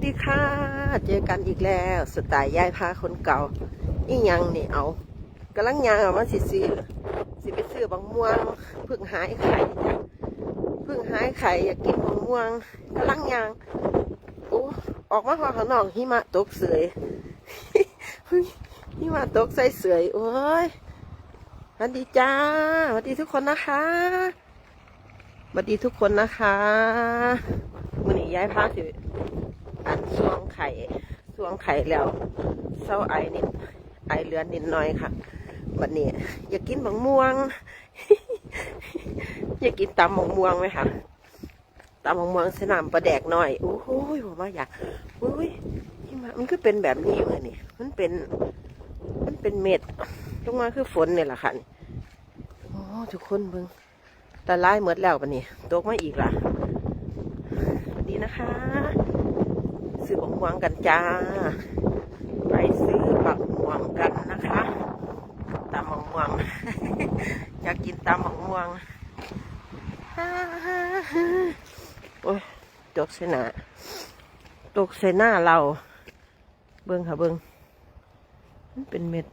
สดีค่ะ เจอกันอีกแล้ว สไตล์ยายพาคนเก่าอีหยังนี่เอากำลังยางเอามาสิซื้อสิไปซื้อบางม่วงเพิ่งหายไข่เพิ่งหายไข่อยากกินบางม่วงกำลังยางโอ้ออกมาพอข้างนอกหิมะตกเสยหิมะตกใส่เสยโอ้ยสวัสดีจ้าสวัสดีทุกคนนะคะสวัสดีทุกคนนะคะมือนี้ย้ายพาสิ อันสวงไข่สวงไข่แล้วเศร้าไอนิดไอเหลือนนิดหน่อยค่ะวันนี้ อยากกินบางม่วง อยากกินตำบางม่วงไหมคะตำบางม่วงสนามประแดกหน่อยโอ้โหผมว่าอยากโอ้ยนี่มันก็เป็นแบบนี้เลยนี่มันเป็น มันเป็นเม็ดลงมาคือฝนเนี่ยแหละค่ะโอ้ทุกคนเบิ่งตะไลายหมดแล้วปะนี่ตกมาอีกล่ะสวัสดีนะคะ ซื้อบักม่วงกันจ้า ไปซื้อบักม่วงกันนะคะตำบักม่วงอยากกินตำบักม่วงโอ้ยตกใส่หน้าตกใส่หน้าเรา เบิ้งค่ะเบิ้งมันเป็นเม็ด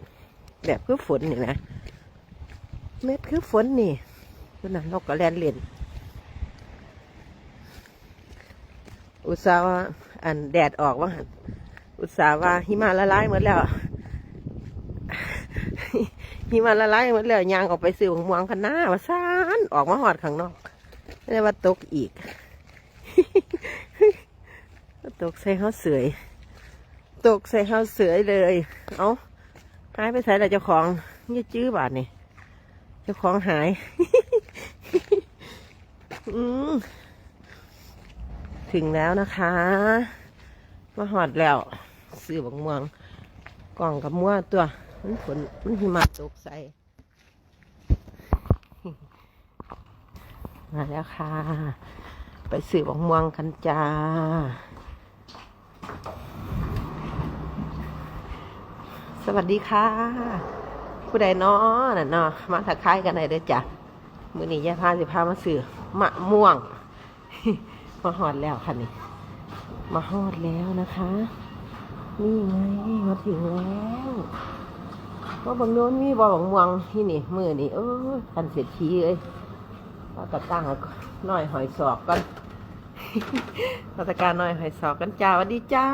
แบบคือฝนนี่นะ เม็ดคือฝนนี่คือนั้นเราก็แลนเล่นอุตส่าห์ อันแดดออกว่าหันอุตส่าห์ว่าหิมะละลายหมดแล้วหิมะละลายหมดแล้วยางออกไปซื้อหมวงคันหน้าว่าซ่านออกมาหอดข้างนอกไม่ได้ว่าตกอีกตกใส่เขาเสือยตกใส่เขาเสือยเลย เอาหายไปใส่แล้วเจ้าของนี่จื้อบาทนี่เจ้าของหาย อืม ถึงแล้วนะคะ มาหอดแล้วซื้อบักม่วงกล่องกับม่วตัว มันฝนมันหิมะตกใส่มาแล้วค่ะ ไปซื้อบักม่วงกันจ้าสวัสดีค่ะ ผู้ใดเนาะน่ะเนาะมาทักทายกันหน่อยเด้อจ้ะ มือนี้ยายพาสิพามาซื้อมะม่วง มาหอดแล้วค่ะนี่ มาหอดแล้วนะคะ นี่ไงมาถึงแล้วว่าบางโน้นมีบ่บางม่วงที่นี่มือนี่เออพันเสียทีเลยเราตะตั้งเอาหน่อยหอยศอกกันเราตะการหน่อยหอยศอกกันจ้าวัสดีจ้า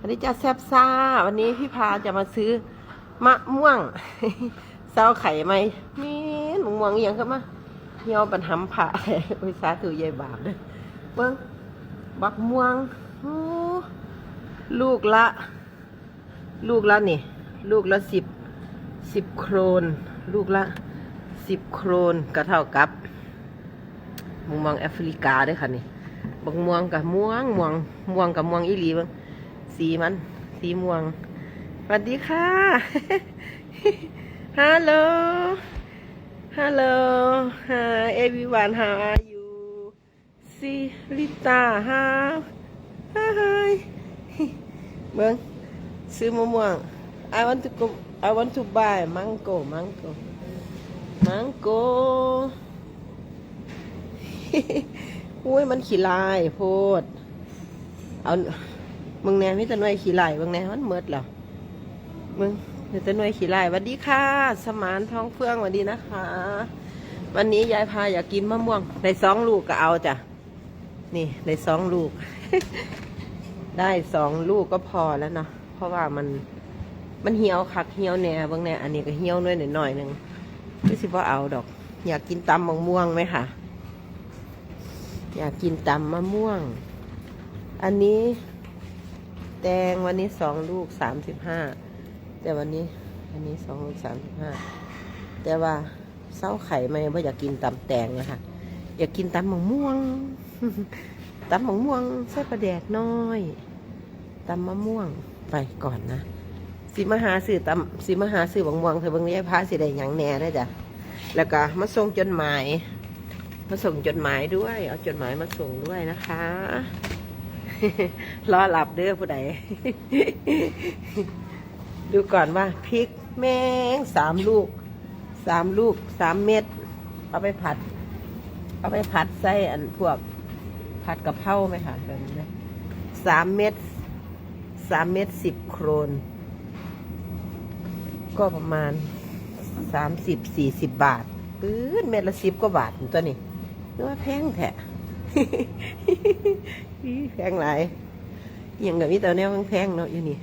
วัสดีจ้าแซบซ่า วันนี้พี่พาจะมาซื้อมะม่วงเซาไข่ไหมมีนมะม่วงอหย่างก็มาเหี่ยวปันหำผ่าโอ้ยสาธุยายบาปเลย เบิ้งบักม่วงโอ้ลูกละ ลูกละนี่ ลูกละสิบสิบโครน ลูกละสิบโครนก็เท่ากับมะม่วงแอฟริกาด้วยค่ะนี่บักม่วงกับม่วงม่วงม่วงกับม่วงอีหลีบ้งสีมัน สีม่วงสวัสดีค่ะ ฮัลโหล Hello Hi everyone how are you See Lita how Hi เบิ้งซื้อมะม่วง I want to go I want to buy mango mango mango อุ้ยมันขี้ลายโพด เอามึงแน่ม่แต่หน่วยขี้ลายมึงแน่มันเมิดเหรอมึงมีแต่หน่วยขี้ลายสวัสดีค่ะ สมานท้องเฟื่องสวัสดีนะคะ วันนี้ยายพาอยากกินมะม่วงในสองลูกก็เอาจ้ะ นี่ในสองลูก ได้สองลูกก็พอแล้วเนาะเพราะว่ามันมันเหี่ยวคักเหี่ยวแหน่บางแหน่อันนี้ก็เหี่ยวน้อยหน่อยหนึ่งไม่สิว่าเอาดอก อยากกินตำมะม่วงไหมคะอยากกินตำมะม่วง อันนี้ แตงวันนี้สองลูกสามสิบห้าแต่วันนี้ อันนี้สองลูกสามสิบห้าแต่ว่าเศร้าไข่ไม่ว่าอยากกินตำแตงนะคะอยากกินตำมะม่วง ตำมะม่วงใส่ปลาแดกน้อยตำมะม่วงไปก่อนนะสีมหาสื่อตำสีมหาสื่อบางม่วงเธอบางนี้พาสิได้หยังแน่ได้จ้ะแล้วก็มาส่งจดหมาย มาส่งจดหมายด้วย เอาจดหมายมาส่งด้วยนะคะ รอหลับเด้อผู้ใด ดูก่อนว่าพริกแมงสามลูกสามลูกสามเม็ด เอาไปผัด เอาไปผัดใส่อันพวก ผัดกะเพราไหมคะแบบนี้นะสามเม็ดสามเม็ดสิบโครน ก็ประมาณสามสิบสี่สิบบาทปื้นเม็ดละสิบกว่าบาทตัวนี้นึกว่าแพงแท้แพงหลายอหยังกับมีแต่แนวแพงเนาะอยู่นี่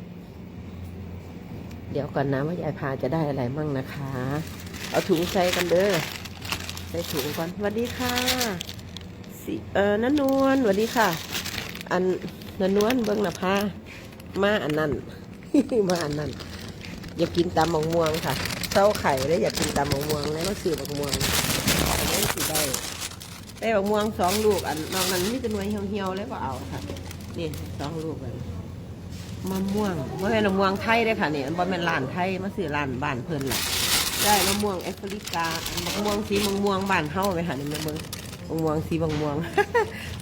เดี๋ยวก่อนนะว่ายายพาจะได้อะไรมั่งนะคะ เอาถุงใส่กันเด้อใส่ถุงก่อนสวัสดีค่ะ สิเออนันนวลสวัสดีค่ะ อันนันนวลเบิ้งนะพามาอันนั้นมาอันนั้น อยากกินตำมะม่วงค่ะเต้าไข่แล้วอยากกินตำมะม่วงแล้วก็ซื้อมะม่วงอันนี้สิได้ได้มะม่วงสองลูกอันนอกนั้นนี่จะหน่วยเหี่ยวๆแล้วก็เอาค่ะนี่สองลูกเลยมะม่วงมื่อเป็นมะม่วงไทยได้ค่ะเนี่ยมันเป็นร้านไทยมาซื้อร้านบ้านเพิ่นแหละได้มะม่วงแอฟริกาอันมะม่วงสีมะม่วงบ้านเฮาไปหมค่ะนี่มะม่วง ม่วงสีมะม่วง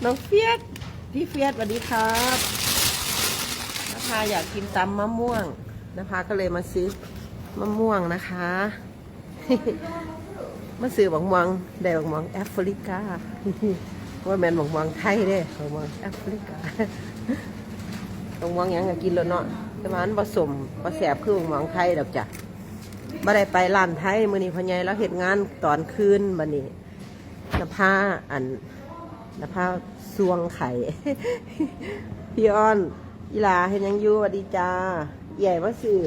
น้องเฟียสพี่เฟียสสวัสดีครับนภาอยากกินตำมะม่วงนภาก็เลยมาซื้อมะม่วงนะคะ มาซื้อบักม่วงได้บักม่วงแอฟริกาว่าแมนบักม่วงไทยเด้บักม่วงแอฟริกาบักม่วงยังก็กินแล้วเนาะแต่ว่ามันผสมผสบคือบักม่วงไทยดอกจ้ะบ่ได้ไปร้านไทยมื้อนี้พ่อใหญ่แล้วเฮ็ดงานตอนคืนบัดนี้ นภาอันนภาสวงไข่ พี่อ้อนอีลาเห็นยังอยู่สวัสดีจ้าใหญ่มาซื้อ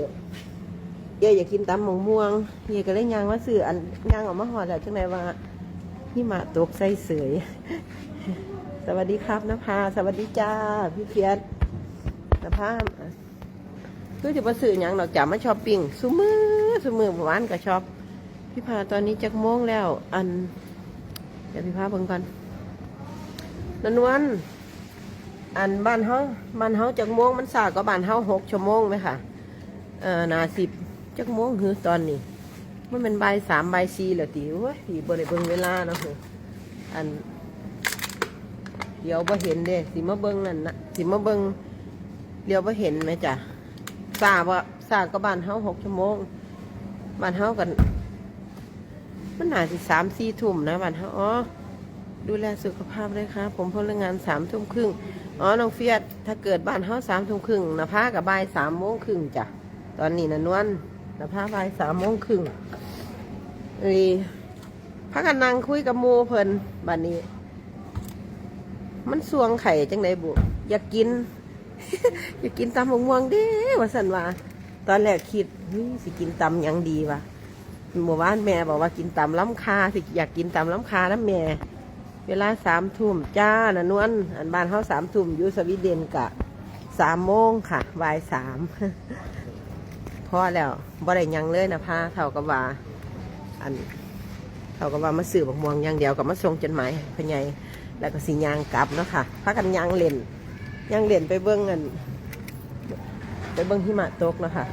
เอ๋อยากกินตำหมงม่วงเอ๋ก็เลยยางมาซื้ออันยางออกมาหอดแล้วจังไหนว่าพี่มาตกใส่เสย สวัสดีครับนภาสวัสดีจ้า พี่เพียรนภาคือจะมาซื้อยังดอกจ๋ามาช้อปปิ้งซุมือซุมือหวานก็ชอบพี่พาตอนนี้จักโมงแล้ว อัน เดี๋ยวพี่พาเบิ่งก่อนนันวัน อันบ้านเฮาบ้านเฮาจักโมงมันสากก็บ้านเฮาหกชั่วโมงไหมค่ะเอ่อนาสิบจักโมงคือตอนนี้มันเป็นใบสามใบสี่แล้วติโอ้ยดีบ่ได้เบิงเวลาเนาะคืออัน เดี๋ยวบ่เห็นเด้สิมาเบิงนั่นนะสิมาเบิงเดี๋ยวบ่เห็นไหมจ้ะสาบ่สาก็บ้านเฮาหกชั่วโมงบ้านเฮากัน มันหนาสิสามสี่ทุ่มนะบ้านเฮาอ๋อดูแลสุขภาพเลยครับผมพนักงานสามทุ่มครึ่งอ๋อน้องเฟียดถ้าเกิดบ้านเฮาสามทุ่มครึ่งนะพากับบ่ายสามโมงครึ่งจ้ะตอนนี้นะนวลนะพาบ่ายสามโมงครึ่งเอ้ยพักกันนั่งคุยกับหมูเพิ่นบัดนนี้ มันสวงไข่จังไดบุอยากกิน อยากกินตำมะม่วงเด้ว่าสันว่า ตอนแรกคิดเฮ้ยสิกินตำยังดีวะ เมื่อวานแม่บอกว่ากินตำล้ำคาสิอยากกินตำล้ำคาแล้วแม่ เวลาสามทุ่มจ้านะนวลอันบ้านเขาสามทุ่มอยู่สวีเดนกะสามโมงค่ะบ่ายสามพอแล้วบ่ได้ยังเลยนะพาเท่ากับว่า อันเท่ากับว่ามาสื่อบักม่วงอย่างเดียวกับมาส่งจดหมายพญายแล้วก็สิยางกลับเนาะค่ะพากันยางเล่นยางเล่นไปเบิ้งเงินไปเบิ้งหิมะตกเนาะค่ะ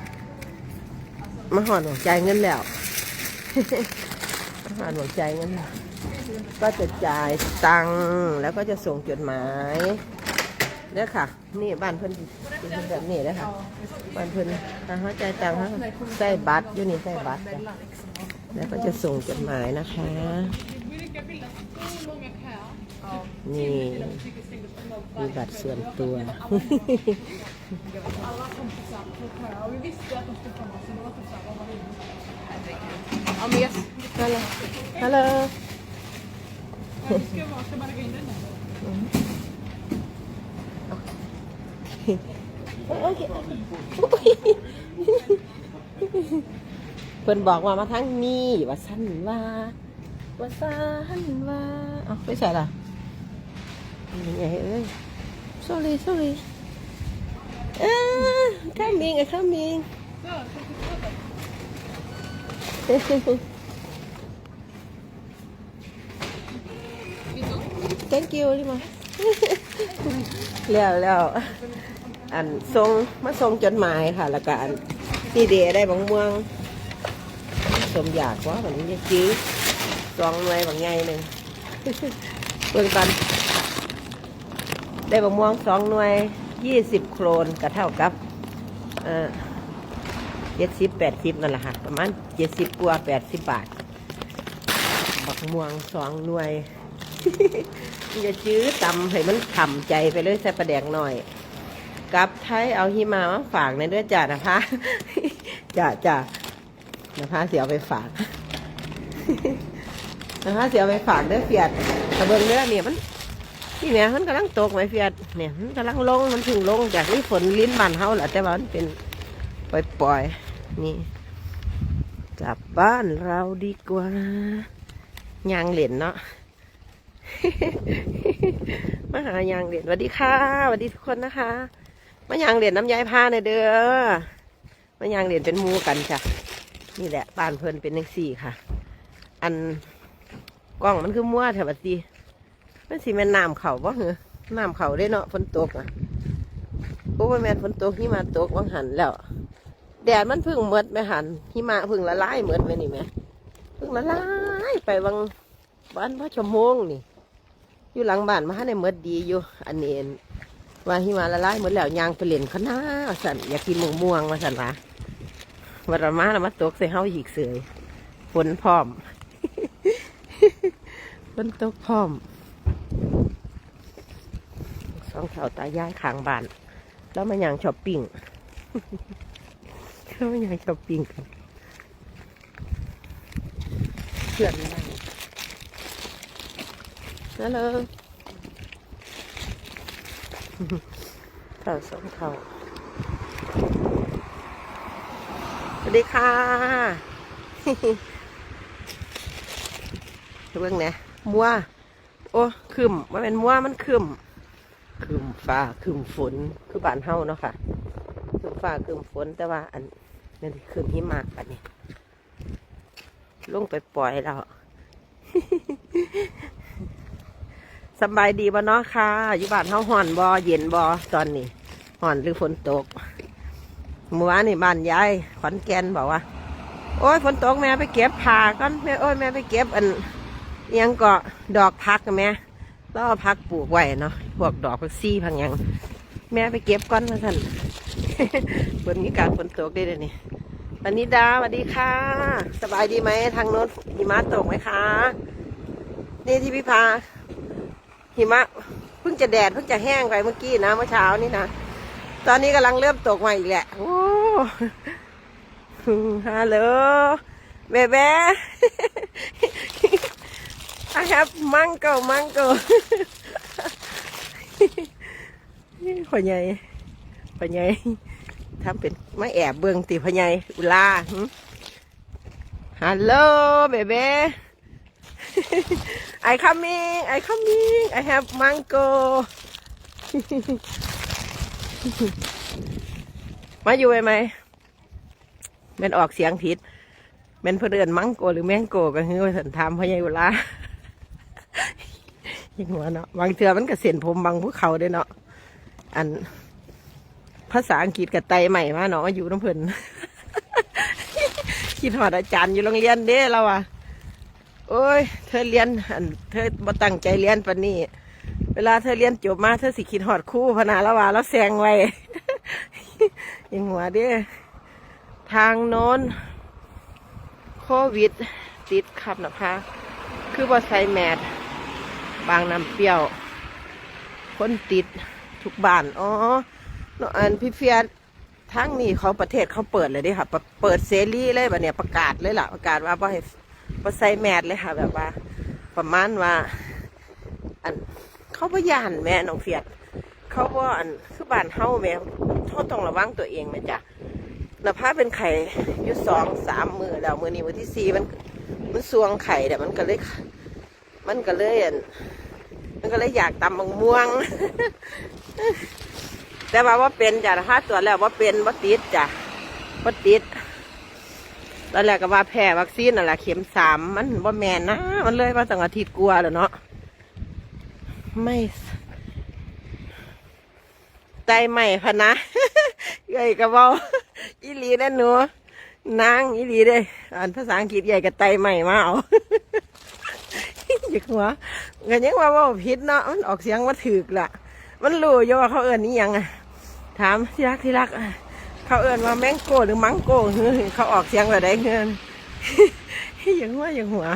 มาหอดหัวใจายเงินแล้ว มาหอดหัวใจเงินแล้วก็จะจ่ายตังค์แล้วก็จะส่งจดหมายเนี่ยค่ะ นี่บ้านเพิ่นเป็นแบบนี้เลยค่ะบ้านเพิ่นถ้าเขาจ่ายตังค์เขาใส่บัตรอยู่นี่ใส่บัตรแล้วก็จะส่งจดหมายนะคะ นี่มีบัตรส่วนตัว Ja, men jag, ฮัลโหลฮัลโหล jag ska, jag ska bara gå in den. โอเคเพิ่นบอกว่ามาทั้งนี้ว่าสั้นว่าว่าสั้นว่าเอาไปใส่ละยังไงเอ้ย sorry sorry เออข้ามบิงไอ้ข้ามบิง thank you ลิมาแล้วแล้วอันส่งมาส่งจดหมายค่ะ แล้วก็อันนี่เดได้บางม่วง สมอยากว่าแบบนี้จะจื้อสองหน่วยบางใหญ่หนึ่งเบิ่งกันได้บางม่วงสองหน่วยยี่สิบโครนก็เท่ากับอ่อ เจ็ดสิบแปดสิบนั่นแหละค่ะ ประมาณเจ็ดสิบกว่าแปดสิบบาท บักม่วงสองหน่วยอย่าจื้อตำให้มันฉ่ำใจไปเลยใส่ประแดกหน่อยกับไทยเอาหิมามาฝากในเด้วยจ้านะคะจ้าจ้านะคะเสียไปฝากนะคะเสียไปฝากเด้อเฟียดตะเบิงเด้อเนี่ยมันนี่แหม่มันกำลังตกไหมเฟียดเนี่ยมันกำลังลงมันถึงลงจากนี่ฝนลิ้นบานเฮาแหละแต่ว่ามันเป็นปล่อยๆ นี่ กลับบ้านเราดีกว่ายางเหรียญเนาะมาหายางเหรียญสวัสดีค่ะสวัสดีทุกคนนะคะ มายางเหรียญน้ำยายผ้าในเด้อมายางเหรียญเป็นมูกันจ้ะนี่แหละบ้านเพิ่นเป็นนังสี่ค่ะ อันกล้องมันคือมั่วแถวบัดดีมันสิแม่นน้ำเขาบ่เหรอน้ำเขาได้เนาะฝนตกอะโอ้ยแม่นฝนตกหิมะตกวังหันแล้ว แดดมันพึ่งเมดไม่หันหิมะพึ่งละลายเมดไปนี่แหมพึ่งละลายไปวังบ้านพ่อชมโมงนี่ อยู่หลังบ้านมาให้ในเมดดีอยู่ อันนี้เองว่าหิมะละลายหมดแล้วยางไปเล่นขนาสันอยากกินหมูม่วงมาสันวะวันละมาแล้วมาตกใส่เฮาอีกเสยฝนพร้อมฝนตกพร้อมสองเสาตายายขางบ้าน แล้วมันยังช้อปปิ้ง แล้วมันยังช้อปปิ้งกันเพื่อนนั่งนั่นเลยเข่าสองเข่าสวัสดีค่ะเรื่องไหนมัวโอ้คืมมันเป็นมัวมันคืมคืมฟ้าคืมฝนคือบ้านเฮาเนาะค่ะคืมฟ้าคืมฝนแต่ว่าอัน นั่นคืมหิมะปันนี้ลงไปปล่อยแล้วสบายดีบ่เนาะค่ะอยู่บ้านเฮาห่อนบ่เย็นบ่ตอนนี้ห่อนหรือฝนตกเมื่อวานนี่บ้านยายขอนแก่นบอกว่า โอ้ยฝนตกแม่ไปเก็บผักก่อนแม่โอ้ยแม่ไปเก็บอันยังก็ดอกพักแม่แล้วเอพักปลูกไว้เนาะพวกดอกพักซี่พังยัง แม่ไปเก็บก่อนมาสั่น ฝนมีการฝนตกได้เลยนี่วันนี้ดาสวัสดีค่ะ สบายดีไหมทางโน้นหิมะตกไหมคะ นี่ที่พี่พา หิมะเพิ่งจะแดดเพิ่งจะแห้งไปเมื่อกี้นะเมื่อเช้านี่นะ ตอนนี้กำลังเริ่มตกมาอีกแหละ โอ้ฮัลโหลเบเบ้ I have mango mango พ่อใหญ่ พ่อใหญ่ทำเป็นไม่แอบเบื้องตีพ่อใหญ่อุลาฮัลโหลเบเบ้ I coming I coming I have mango มาอยู่ไหมไหมมันออกเสียงผิดมันเพื่นเอนมังโกหรือแมงโกก็คือว่สันทามพะยายุลายังหัวเนาะบางเทือมันก็เส้นผมบางภูเขาด้วยเนาะอัน ภาษาอังกฤษกับไตใหม่มาเนาะอยู่น้ำเพิ่นคิดหอดอาจารย์อยู่โรงเรียนเด้เราอะโอ้ย เธอเรียนอันเธอบ่ตั้งใจเรียนปนนี้ เวลาเธอเรียนจบมาเธอสิคิดหอดคู่พนาละว่าแล้วแซงไว้ยังหัวเด้ทางโน้นโควิด ติดครับนะคะ คือบ่ใส่แมสบางน้ำเปรี้ยว คนติดทุกบ้าน อ๋อ เนาะอันพี่เฟียดทั้งนี้เขาประเทศเขาเปิดเลยดิค่ะ เปิดเสรีเลยแบบเนี้ยประกาศเลยล่ะ ประกาศว่าบ่ให้บใส่แมสเลยค่ะ แบบว่า ประมาณว่า อันเขาพยานแม่น้องเฟียด เขาว่าอันคือบ้านเฮาแม่เขาต้องระวังตัวเองแม่จ้ะแล้วพาเป็นไข่อยู่สองสามมือแล้วมือนี้มือที่สี่มันมันสวงไข่แต่มันก็เลย มันก็เลยอันมันก็เลยอยากตำมังม่วง แต่ว่าว่าเป็นจ้ะถ้าตรวจแล้วว่าเป็นว่าติดจ้ะว่าติดตอนแรกก็ว่าแพ้วัคซีนนั่นแหละเข็มสามมันบ่แมนนะมันเลยมาตั้งอาทิตย์กลัวแล้วเนาะไม่ใจใหม่พะนะใหญ่กระเบาอีหลีนั่นหนูนางอีหลีเด้อ่านภาษาอังกฤษใหญ่กับไตใหม่มาเอาอยากหัวกันยังว่าว่าผิดเนาะมันออกเสียงว่าถือกละมันรู้อยู่ว่าเขาเอินนี่ยังอะ ถามที่รักที่รัก เขาเอินว่าแมงโก้หรือมังโก้เฮ้ยเขาออกเสียงแบบใดเงินอย่างหัวอย่างหัว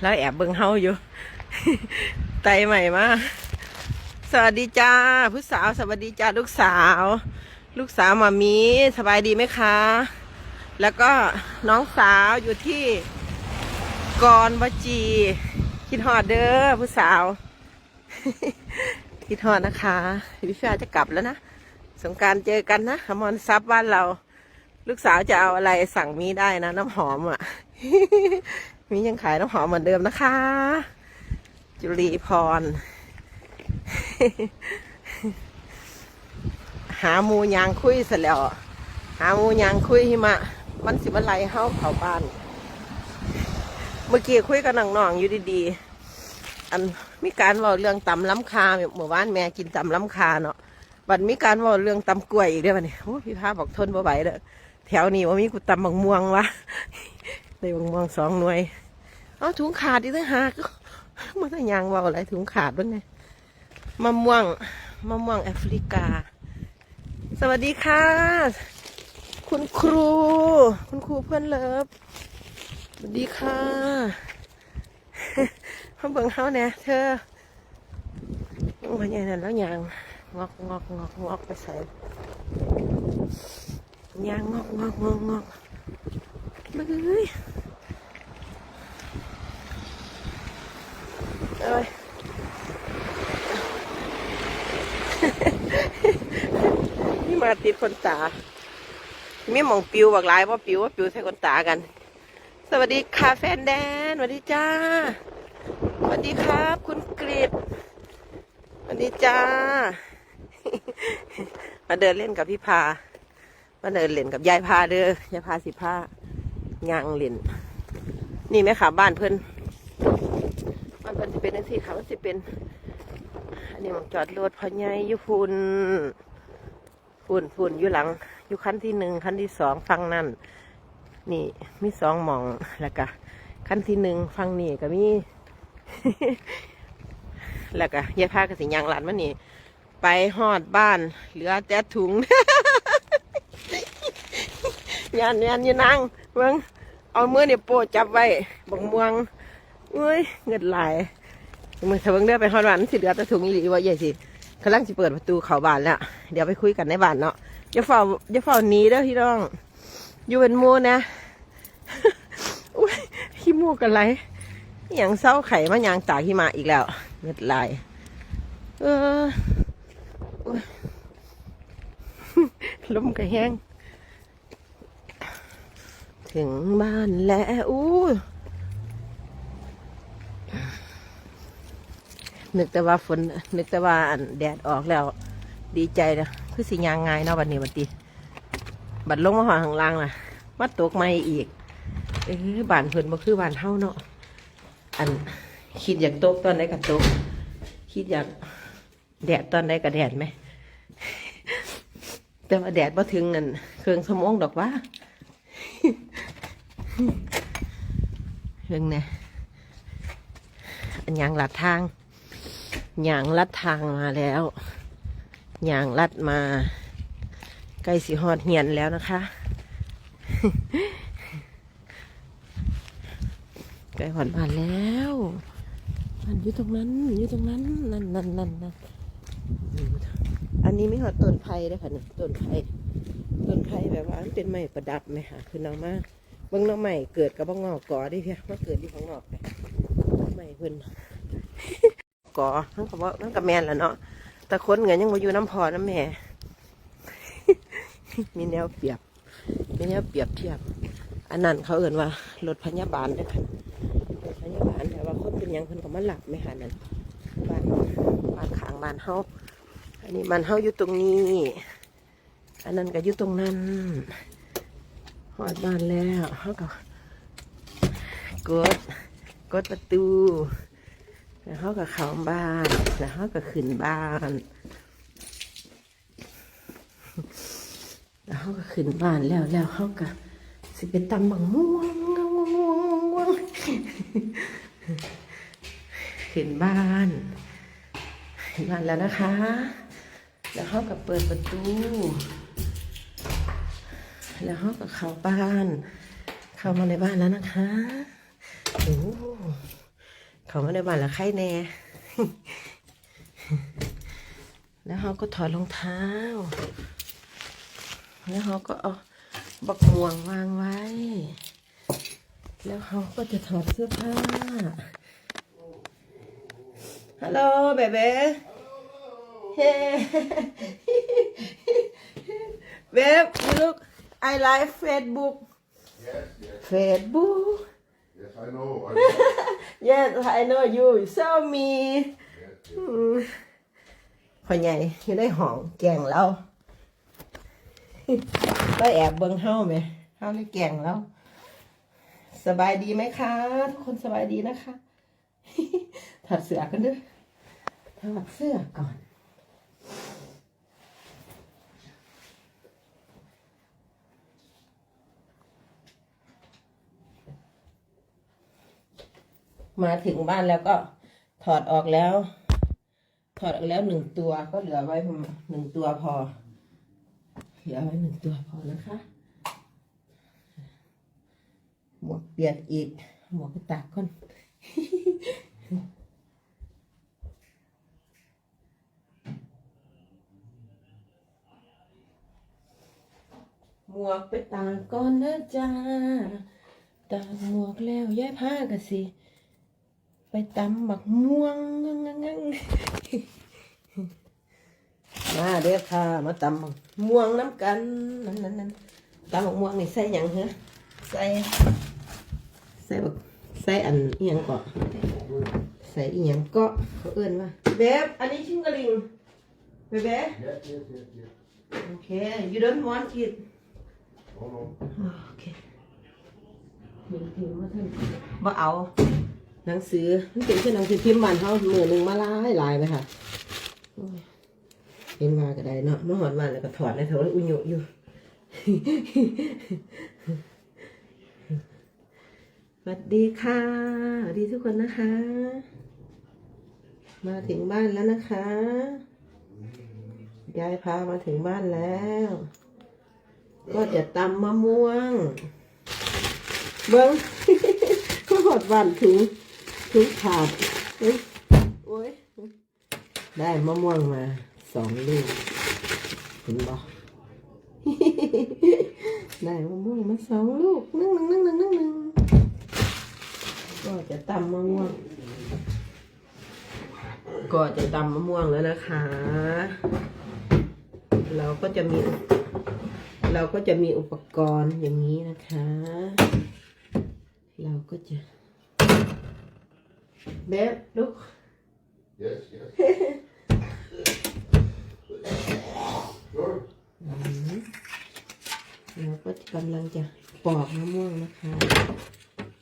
แล้วแอบเบิ่งเฮาอยู่ ไตใหม่มาสวัสดีจ้าผู้สาวสวัสดีจ้าลูกสาว ลูกสาวมามีสบายดีไหมคะ แล้วก็น้องสาวอยู่ที่กรวจี คิดฮอดเด้อผู้สาว คิดฮอดนะคะพี่ฟ้าจะกลับแล้วนะ สงการเจอกันนะอมรซับบ้านเรา ลูกสาวจะเอาอะไรสั่งมีได้นะน้ำหอมอะ มียังขายน้ำหอมเหมือนเดิมนะคะ จุลีพร หาหมูยางคุยเสร็จแล้ว หาหมูยางคุยหิมะมันสิมาไล่เฮาเขาบ้าน เมื่อกี้คุยกับน้องๆอยู่ดีๆ อัน มีการว่าเรื่องตำล้ำคาเมื่อวานแม่กินตำล้ำคาเนาะบัดมีการว่าเรื่องตำกล้วยอีกด้อบัดนี้โอ้พี่พาบอกทนบ่ไหวเด้อแถวนี้ว่ามีกูตำบักม่วงวะได้บักม่วงสองหน่วยเอาถุงขาดอีกต่างหากมันจะยางว่าอะไรถุงขาดบ้างไงมะม่วงมะม่วงแอฟริกา สวัสดีค่ะ คุณครู คุณครูเพื่อนเลิฟสวัสดีค่ะ เขาเบิ่งเขาเนี่ยเธอวันใหญ่นั่นแล้วยางงอกงอกงอกงอกไปใส่ยางงอกงอกงอกงอกมาเลยเอ้ยนี่มาติดคนตามีมองปิวบักหลายว่าปิวว่าปิวใส่คนตากัน สวัสดีค่ะแฟนแดนสวัสดีจ้า สวัสดีครับ คุณกริดสวัสดีจ้า มาเดินเล่นกับพี่พา มาเดินเล่นกับยายพาเด้อยายพาสิพายางเล่น นี่ไหมค่ะบ้านเพิ่นบ้านเพิ่นจะเป็นนังซี่ค่ะมันจะเป็น อันนี้มองจอดรถพอใหญายยุพุนฝุ่นฝุ่นอยู่หลัง อยู่ขั้นที่หนึ่งขั้นที่สองฟังนั่นนี่มีสองหมองแล้วก็ขั้นที่หนึ่งฟังนี่ก็มี แล้วก็ยายพากระสิยางหลานมันนี่ ไปหอดบ้าน เหลือแต่ถุงยันยันยันนั่งเบิ่งเอามือเนี่ยโปะจับไว้บังม่วงเอ้ยเงินไหลายมือเถอะเบิ่งเด้อไปหอดบ้านสิเหลือแต่ถุงอีหลีว่าใหญ่สิกำลังสิเปิดประตูเขาบ้านแล้วเดี๋ยวไปคุยกันในบ้านเนาะอย่าเฝ้าอย่าเฝ้าหนีเด้อพี่น้อง อยู่เป็นมูนะอุ้ยขี้มูกกันไร อย่างเศร้าไข่มายางตากหิมะอีกแล้วเงิดลาย เออลมกระแห้ง ถึงบ้านแล้วอู้นึกแต่ว่าฝน นึกแต่ว่าแดดออกแล้ว ดีใจนะคือสิยางง่ายเนาะวันนี้วันตีบัดลงมาหอข้างล่างล่ะมาตกไม่อีก เออบานเพิ่นบ่คือบ้านเฮาเนาะ อันคิดอยากตกตอนไหนก็ตกคิดอยากแดดตอนไหนก็แดดไหมแต่ว่าแดดบ่ถึงนั่นเครื่องสมองดอกว่าเรื่องนะอันยางลัดทางยางลัดทางมาแล้วยางลัดมา ใกล้สิฮอดเหียนแล้วนะคะ ใกล้หอนบ้านแล้วมันอยู่ตรงนั้นอยู่ตรงนั้นนั่นนั่นนั่นนั่นอันนี้ไม่หอดต้นไผ่เลยค่ะเนี่ยต้นไผ่ต้นไผ่แบบว่ามันเป็นไม้ประดับไหมคะคือน้องมาเบิ่งน้องใหม่เกิดกับบ้งอกกอได้เพียมาเกิดที่ข้างนอกเลยใหม่เพิ่นกอทั้งกับว่าทั้งกับแมนแหล้วเนาะแต่คนเงินยังมาอยู่น้ำพอน้ำแม่ มีแนวเปรียบมีแนวเปรียบเทียบ อันนั้นเขาเอ่นว่ารถพยาบาลเด้อค่ะ คนเป็นยังเพิ่นก็มาหลับไหมคะนั่นบ้านบ้านขางบ้านเฮาอันนี้บ้านเฮาอยู่ตรงนี้ อันนั้นก็อยู่ตรงนั้นหอดบ้านแล้วเฮาก็กดกดประตูแล้วเฮาก็เข้าบ้านแล้วเฮาก็ขึ้นบ้านแล้วเขาก็ขึ้นบ้านแล้วแล้วเขาก็สิเป็นตำบังม่วงม่วงม่วงม่วง ขึ้นบ้านขึ้นบ้านแล้วนะคะ แล้วเขาก็เปิดประตู แล้วเขาก็เข้าบ้าน เข้ามาในบ้านแล้วนะคะโอ้เข้ามาในบ้านแล้วใครแน่ แล้วเขาก็ถอดรองเท้า แล้วเขาก็เอาบักม่วงวางไว้ แล้วเขาก็จะถอดเสื้อผ้า ฮัลโหลเบเบ้เฮ้เว็บ look I like Facebook Yes, yes, Facebook yes, I know. I, yes I know you show me yes, yes. พ่อใหญ่อยู่ได้ห้องแกล้งเราก็แอบเบิ่งเฮาไหมเฮาเลยแกล้งเรา สบายดีไหมคะทุกคนสบายดีนะคะถอดเสื้อกันด้วยถอดเสื้อก่อนมาถึงบ้านแล้วก็ถอดออกแล้ว ถอดออกแล้วหนึ่งตัวก็เหลือไว้ประมาณหนึ่งตัวพอ เหลือไว้หนึ่งตัวพอนะคะ หม วกเปลี่ยนอีกหมวกไปตากก่อนหมวกไปตากก่อนนะจ้าตากหมวกแล้วย้ายผ้ากะสิ ไปตำบักม่วงงังงังงังมาเด้อค่ะ มาตำบักม่วงน้ำกัน นั่นนั่นนั่นตำบักม่วงนี่ใส่หยังเหรอใส่ ส่บักใส่อันอีหยังเกาะใส่อีหยังเกาะเขาเอื้อนว่าเบบอันนี้ชิงกะลิงเบเบ Yes, yes, yes, yes. โอเค you don't want it No, no. โอเคถือถือมาเถอะบ่เอา หนังสือมันเป็นแค่หนังสือพิมพ์บ้านเขามือหนึ่งมาลายลายไปค่ะโอ้ยเห็นมาก็ได้เนาะมาหอดมาแล้วก็ถอดในเถอะอุญยุอยู่ สวัสดีค่ะสวัสดีทุกคนนะคะ มาถึงบ้านแล้วนะคะ ยายพามาถึงบ้านแล้ว ก็จะตำมะม่วง เบิ้งก็หอดวันถุงถุงขาดโอ้ยได้มะม่วงมาสองลูกเห็นบ่ได้มะม่วงมาสองลูกนึ่งหนึ่งนึ่งหนึ่งนึ่งหนึ่ง ก็จะตำมะม่วง ก็จะตำมะม่วงแล้วนะคะ เราก็จะมี เราก็จะมีอุปกรณ์อย่างนี้นะคะ เราก็จะแบบลูก Yes, yes. Sure. เราก็กำลังจะปอกมะม่วงนะคะ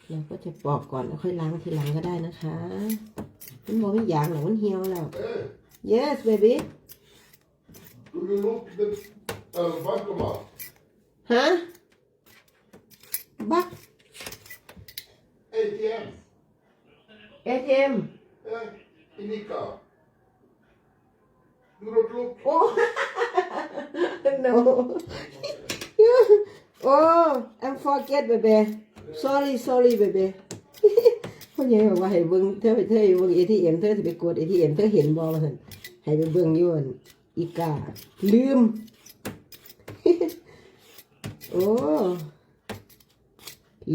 เราก็จะปอกก่อนแล้วค่อยล้างทีหลังก็ได้นะคะ มันบอกไม่ยางหรอกมันเหี่ยวแล้ว Hey, yes baby do you look the uh, bankomat? ฮะบัก ATM? ATM Uh, in Ica? Do not look. โอ้ no โอ้ I'm forget baby sorry sorry baby พ่อใหญ่บอกว่าให้เบิ่งเธอไปเธออยู่เบิ่ง ATM เธอสิไปกด ATM เธอเห็นบ่ว่าซั่นให้ไปเบิ่งยู่อั่นอีกาลืม โอ้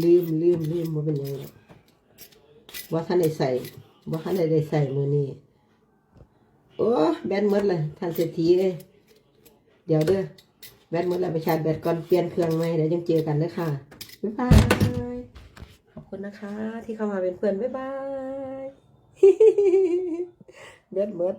ลืมลืมลืมบ่เป็นยังหรอกว่าท่านได้ใส่ว่าท่านได้ใส่มือนี้โอ้แบตหมดเลยท่านเศรษฐีเอ้ยเดี๋ยวเด้อแบตหมดแล้วไปชาร์จแบตก่อนเปลี่ยนเครื่องใหม่เดี๋ยวยังเจอกันเด้อค่ะบ๊ายบาย คุณนะคะ ที่เข้ามาเป็นเพื่อน บ๊ายบายเบตหมด